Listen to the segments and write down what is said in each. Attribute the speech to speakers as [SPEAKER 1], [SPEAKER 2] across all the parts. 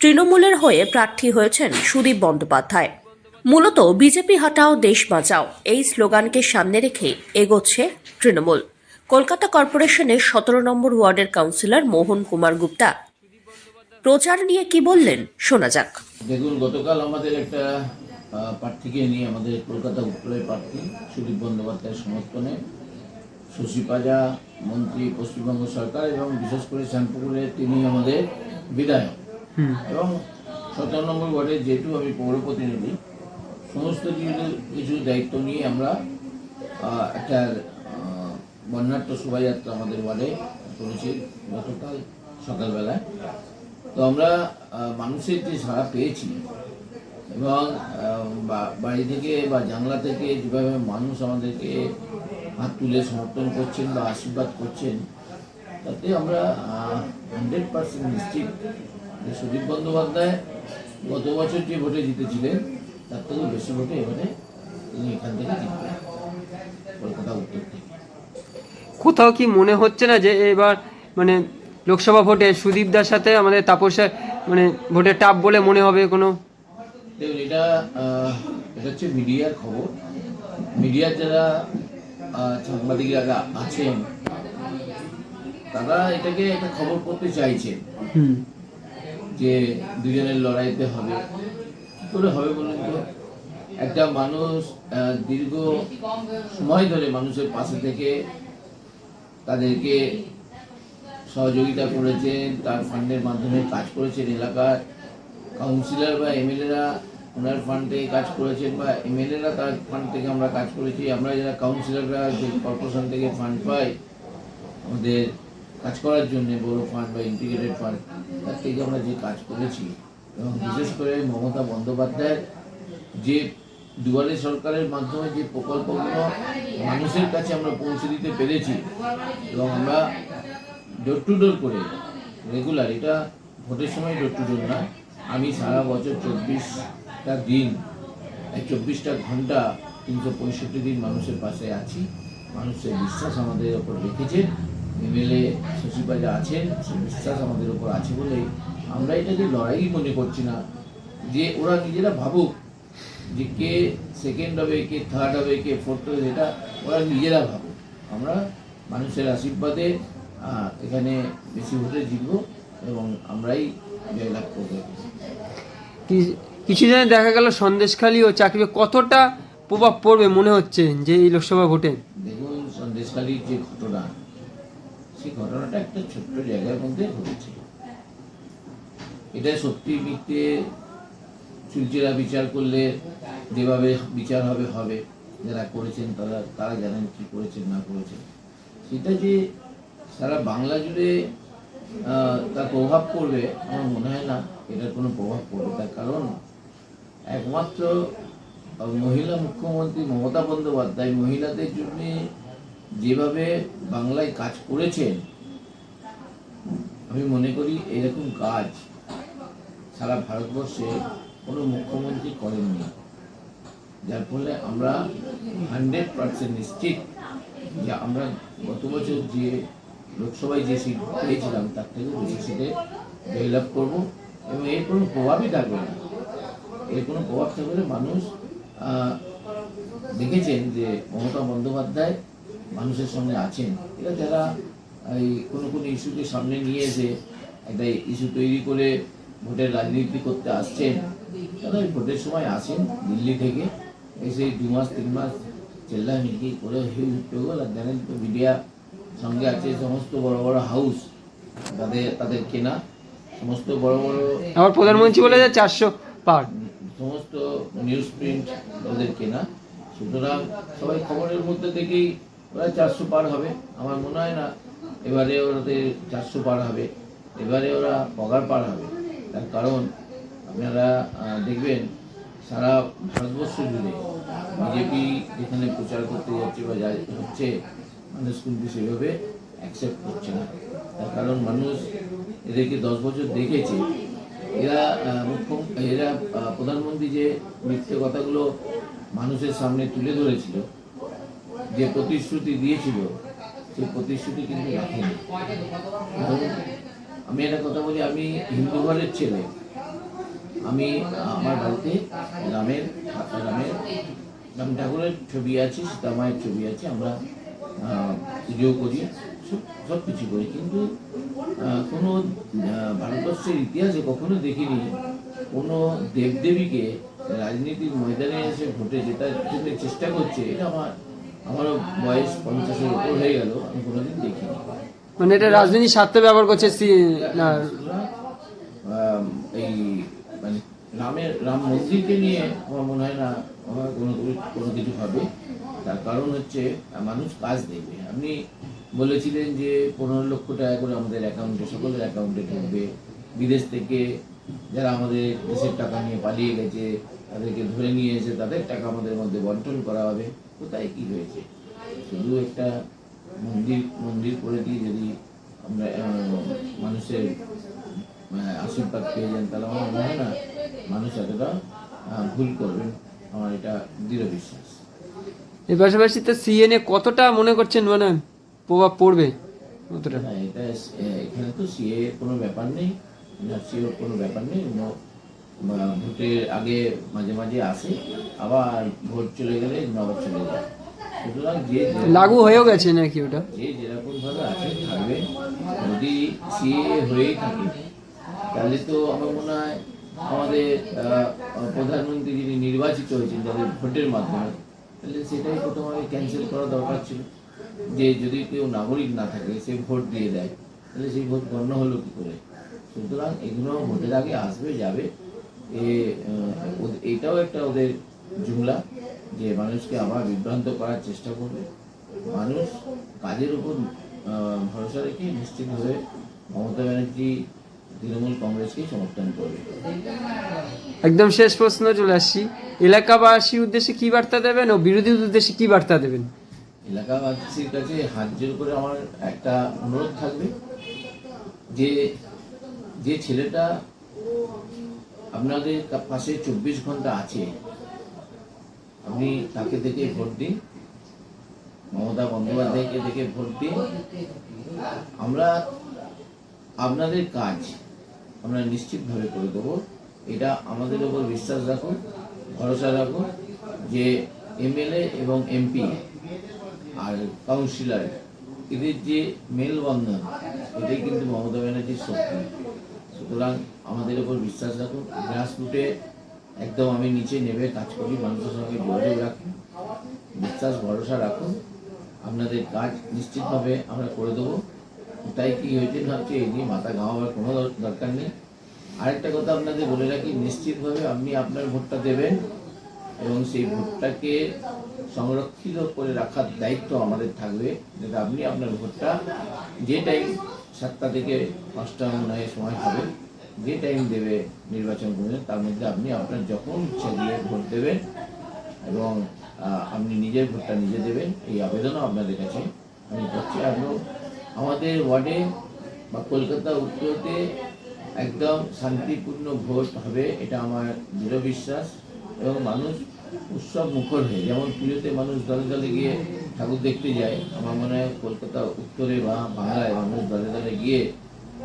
[SPEAKER 1] তৃণমূলের হয়ে প্রার্থী হয়েছেন সুদীপ বন্দ্যোপাধ্যায়। মূলত বিজেপি হটাও, দেশ বাঁচাও, এই স্লোগানকে সামনে রেখে এগোচ্ছে তৃণমূল। কলকাতা কর্পোরেশনের সতেরো নম্বর ওয়ার্ডের কাউন্সিলর মোহন কুমার গুপ্তা। প্রচার নিয়ে কি বললেন, শোনা যাক।
[SPEAKER 2] দেখুন, গতকাল আমাদের একটা প্রার্থীকে নিয়ে আমাদের কলকাতা উত্তরের প্রার্থী সুদীপ বন্দ্যোপাধ্যায়ের সমর্থনে শশী পাজা, মন্ত্রী পশ্চিমবঙ্গ সরকার এবং বিশেষ করে শ্যামপুকুরের তিনি আমাদের বিধায়ক। এবং সতেরো নম্বর ওয়ার্ডে যেহেতু আমি পৌর প্রতিনিধি, সমস্ত কিছু দায়িত্ব নিয়ে আমরা একটা বর্ণাঢ্য শোভাযাত্রা আমাদের ওয়ার্ডে করেছি গতকাল সকালবেলায়। তো আমরা মানুষের যে সাড়া পেয়েছি এবং বাড়ি থেকে বা জানলা থেকে যেভাবে মানুষ আমাদেরকে হাত তুলে সমর্থন করছেন বা আশীর্বাদ করছেন, তাতে আমরা হান্ড্রেড পার্সেন্ট নিশ্চিত যে সুদীপ বন্দ্যোপাধ্যায় গত বছর যে ভোটে জিতেছিলেন তার থেকেও বেশি ভোটে এবারে তিনি এখান থেকে জিতবেন কলকাতা উত্তর থেকে।
[SPEAKER 3] কোথাও কি মনে হচ্ছে না যে এবার মানে লোকসভা ভোটে সুদীপদার সাথে আমাদের তাপসের মানে ভোটের টাপ বলে মনে হবে কোনো?
[SPEAKER 2] দেখুন এটা এটা হচ্ছে মিডিয়ার খবর। মিডিয়ার যারা সাংবাদিকরা আছেন তারা এটাকে একটা খবর করতে চাইছেন
[SPEAKER 3] হুম।
[SPEAKER 2] যে দুজনের লড়াইতে হবে। করে হবে বলুন তো? একটা মানুষ দীর্ঘ সময় ধরে মানুষের পাশে থেকে তাদেরকে সহযোগিতা করেছেন, তার ফান্ডের মাধ্যমে কাজ করেছেন এলাকার কাউন্সিলর বা এমএলএরা, ওনার ফান্ড থেকে কাজ করেছেন বা এমএলএরা তার ফান্ড থেকে আমরা কাজ করেছি। আমরা যারা কাউন্সিলররা যে কর্পোরেশন থেকে ফান্ড পাই, আমাদের কাজ করার জন্য বড় ফান্ড বা ইন্টিগ্রেটেড ফান্ড তার থেকে আমরা যে কাজ করেছি এবং বিশেষ করে মমতা বন্দ্যোপাধ্যায়ের যে দুয়ারে সরকারের মাধ্যমে যে প্রকল্পগুলো মানুষের কাছে আমরা পৌঁছে দিতে পেরেছি এবং আমরা ডোর টু ডোর করে রেগুলার এটা ভোটের সময় ডোর টু ডোর না, আমি সারা বছর চব্বিশটা দিন, এই চব্বিশটা ঘণ্টা তিনশো পঁয়ষট্টি দিন মানুষের পাশে আছি, মানুষের বিশ্বাস আমাদের ওপর রেখেছে। এমএলএ শশীপাজা আছেন সে বিশ্বাস আমাদের ওপর আছে বলেই আমরা এটাকে লড়াই মনে করছি না। যে ওরা নিজেরা ভাবুক যে কে সেকেন্ড হবে কে থার্ড হবে কে ফোর্থ হবে এটা ওরা নিজেরা ভাবুক। আমরা মানুষের আশীর্বাদে এখানে বেশি ভোটে জিতবো এবং আমরাই জয়লাভ করব।
[SPEAKER 3] কি- কিছু জনে দেখা গেল সন্দেশখালী ও চাকরি কতটা প্রভাব পড়বে মনে হচ্ছে যে এই লোকসভা ভোটে?
[SPEAKER 2] দেখুন সন্দেশখালীর যে ঘটনা সেই ঘটনাটা একটা ছোট্ট জায়গার মধ্যে ঘটেছে এটা সত্যি মিথ্যে চুলচেরা বিচার করলে যেভাবে বিচার হবে হবে। যারা করেছেন তারা তারা জানেন কি করেছেন, না করেছেন। সেটা যে সারা বাংলা জুড়ে তার প্রভাব পড়বে, আমার মনে হয় না। এটার কোনো প্রভাব পড়বে তার কারণ একমাত্র মহিলা মুখ্যমন্ত্রী মমতা বন্দ্যোপাধ্যায় মহিলাদের জন্য যেভাবে বাংলায় কাজ করেছেন, আমি মনে করি এরকম কাজ সারা ভারতবর্ষে কোনো মুখ্যমন্ত্রী করেননি। যার ফলে আমরা হান্ড্রেড পার্সেন্ট নিশ্চিত যে আমরা গত বছর যে লোকসভায় যে সিট পেয়েছিলাম, তার থেকে বেশি সিটে ডেভেলপ করব এবং এর কোনো প্রভাবই থাকবে না। এর কোনো প্রভাব থাকবে না মানুষ দেখেছেন যে মমতা বন্দ্যোপাধ্যায় মানুষের সঙ্গে আছেন এরা যারা এই কোনো কোনো ইস্যুকে সামনে নিয়ে এসে একটা ইস্যু তৈরি করে ভোটের রাজনীতি করতে আসছেন তারা ওই ভোটের সময় আসেন দিল্লি থেকে এসে দু মাস তিন মাস চেল্লা মিটকি করে হিউজ পেগল আর জানেন তো মিডিয়া সঙ্গে আছে সমস্ত বড় বড় হাউস তাদের তাদের কেনা সমস্ত বড় বড়
[SPEAKER 3] আবার প্রধানমন্ত্রী বলে যে চারশো পার।
[SPEAKER 2] সমস্ত নিউজ প্রিন্ট তাদের কেনা সুতরাং সবাই খবরের মধ্যে থেকেই ওরা চারশো পার হবে। আমার মনে হয় না এবারে ওদের চারশো পার হবে। এবারে ওরা পগার পার হবে। তার কারণ আপনারা দেখবেন সারা ভারতবর্ষ জুড়ে বিজেপি যেখানে প্রচার করতে যাচ্ছে বা যা হচ্ছে মানুষ কিন্তু সেভাবে অ্যাকসেপ্ট করছে না। তার কারণ মানুষ এদেরকে দশ বছর দেখেছে। এরা আহ, মুখ্য এরা প্রধানমন্ত্রী যে মিথ্যে কথাগুলো মানুষের সামনে তুলে ধরেছিল যে প্রতিশ্রুতি দিয়েছিল, সেই প্রতিশ্রুতি কিন্তু রাখেনি। আমি একটা কথা বলি, আমি হিন্দু ঘরের ছেলে। আমি আমার বাড়িতে রামের রামের, রাম ঠাকুরের ছবি আছে, সীতা মায়ের ছবি আছে, আমরা পুজো করি, সব কিছু করি। কিন্তু কোনো ভারতবর্ষের ইতিহাসে কখনো দেখিনি কোনো দেবদেবীকে রাজনীতির ময়দানে এসে ভোটে জেতার জন্য চেষ্টা করছে, এটা আমার আমারও বয়স পঞ্চাশের উপর হয়ে গেল আমি কোনোদিন দেখিনি।
[SPEAKER 3] মানে এটা রাজনীতির স্বার্থে ব্যবহার করছে
[SPEAKER 2] এই মানে রামের রাম মন্দিরকে নিয়ে আমার মনে হয় না আমার কোনো কোনো কিছু হবে। তার কারণ হচ্ছে মানুষ কাজ দেখবে। আপনি বলেছিলেন যে পনেরো লক্ষ টাকা করে আমাদের অ্যাকাউন্টে সকলের অ্যাকাউন্টে ঢুকবে। বিদেশ থেকে যারা আমাদের দেশের টাকা নিয়ে পালিয়ে গেছে তাদেরকে ধরে নিয়ে এসে তাদের টাকা আমাদের মধ্যে বন্টন করা হবে। কোথায় কি হয়েছে? শুধু একটা মন্দির মন্দির করে দিয়ে যদি আমরা মানুষের আশীর্বাদ পেয়ে যান তাহলে আমার মনে হয় না মানুষ এতটা ভুল করবেন আমার এটা দৃঢ় বিশ্বাস।
[SPEAKER 3] এর পাশাপাশি তো সিএনএ কতটা মনে করছেন মানে প্রভাব পড়বে? কতটা?
[SPEAKER 2] না এটা এখানে তো সিএ কোনো ব্যাপার নেই সিএর কোনো ব্যাপার নেই ভোটের আগে মাঝে মাঝে আসে আবার ভোট চলে গেলে নগদ চলে যায়। সুতরাং যে
[SPEAKER 3] লাগু হয়েও গেছে নাকি ওটা?
[SPEAKER 2] যে যেরকম ভাবে আছে থাকবে। যদি সিএ হয়েই থাকে তাহলে তো আমার মনে হয় আমাদের প্রধানমন্ত্রী যিনি নির্বাচিত হয়েছেন যাদের ভোটের মাধ্যমে তাহলে সেটাই প্রথম আগে ক্যান্সেল করা দরকার ছিল। যে যদি কেউ নাগরিক না থাকে সে ভোট দিয়ে দেয় তাহলে সেই ভোট গণ্য হলো কি করে? সুতরাং এগুলো ভোটের আগে আসবে যাবে। এটাও একটা ওদের জুমলা যে মানুষকে আবার বিভ্রান্ত করার চেষ্টা করবে। মানুষ কাজের উপর ভরসা রেখে নিশ্চিতভাবে মমতা ব্যানার্জি তৃণমূল কংগ্রেসকেই সমর্থন করবে।
[SPEAKER 3] একদম শেষ প্রশ্ন চলে আসছি এলাকাবাসীর উদ্দেশ্যে কি বার্তা দেবেন ও বিরোধীর উদ্দেশ্যে কি বার্তা দেবেন?
[SPEAKER 2] এলাকাবাসীর কাছে হাত জোর করে আমার একটা অনুরোধ থাকবে যে যে ছেলেটা আপনাদের পাশে চব্বিশ ঘণ্টা আছে। আপনি তাকে দেখে ভোট দিন। মমতা বন্দ্যোপাধ্যায়কে দেখে ভোট দিন। আমরা আপনাদের কাজ আমরা নিশ্চিতভাবে করে দেবো। এটা আমাদের উপর বিশ্বাস রাখুন, ভরসা রাখুন যে এমএলএ এবং এমপি আর কাউন্সিলর এদের যে মেলবন্ধন, এটাই কিন্তু মমতা ব্যানার্জির শক্তি। সুতরাং আমাদের উপর বিশ্বাস রাখুন গ্রাসরুটে একদম আমি নিচে নেমে কাজ করি, মানুষের সঙ্গে যোগাযোগ রাখুন, বিশ্বাস, ভরসা রাখুন, আপনাদের কাজ নিশ্চিতভাবে আমরা করে দেবো। তাই কি হয়েছে হচ্ছে এই নিয়ে মাথা ঘামাবার কোনো দর- দরকার নেই। আরেকটা কথা আপনাদের বলে রাখি, নিশ্চিতভাবে আপনি আপনার ভোটটা দেবেন এবং সেই ভোটটাকে সংরক্ষিত করে রাখার দায়িত্ব আমাদের থাকবে, যাতে আপনি আপনার ভোটটা যে টাইম সাতটা থেকে পাঁচটা মনে সময় হবে। যে টাইম দেবে নির্বাচন কমিশন তার মধ্যে আপনি আপনার যখন ইচ্ছা দিয়ে ভোট দেবেন এবং আপনি নিজের ভোটটা নিজে দেবেন, এই আবেদনও আপনাদের কাছে আমি করছি। এবং আমাদের ওয়ার্ডে বা কলকাতা উত্তরতে একদম শান্তিপূর্ণ ভোট হবে, এটা আমার দৃঢ় বিশ্বাস। এবং মানুষ উৎসব মুখর হয়ে, যেমন পুজোতে মানুষ দলে দলে গিয়ে ঠাকুর দেখতে যায় আমার মনে হয় কলকাতা উত্তরে বা বাংলায় মানুষ দলে দলে গিয়ে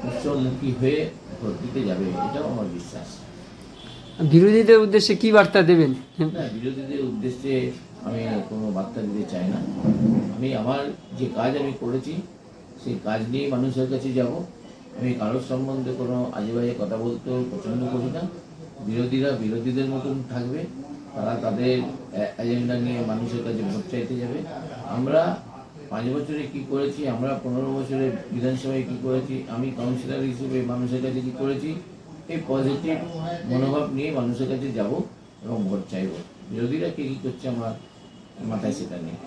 [SPEAKER 2] উৎসবমুখী হয়ে ভোট দিতে যাবে এটাও আমার বিশ্বাস।
[SPEAKER 3] বিরোধীদের উদ্দেশ্যে কি বার্তা দেবেন?
[SPEAKER 2] না বিরোধীদের উদ্দেশ্যে আমি কোনো বার্তা দিতে চাই না। আমি আমার যে কাজ আমি করেছি সেই কাজ নিয়ে মানুষের কাছে যাব। আমি কারোর সম্বন্ধে কোনো আজেবাজে কথা বলতেও পছন্দ করি না। বিরোধীরা বিরোধীদের মতন থাকবে। তারা তাদের এজেন্ডা নিয়ে মানুষের কাছে ভোট চাইতে যাবে। আমরা পাঁচ বছরে কি করেছি, আমরা পনেরো বছরে বিধানসভায় কি করেছি, আমি কাউন্সিলর হিসেবে মানুষের কাছে কি করেছি, এই পজিটিভ মনোভাব নিয়ে মানুষের কাছে যাব এবং ভোট চাইব। বিরোধীরা কে কি করছে আমার মাথায় সেটা নেই।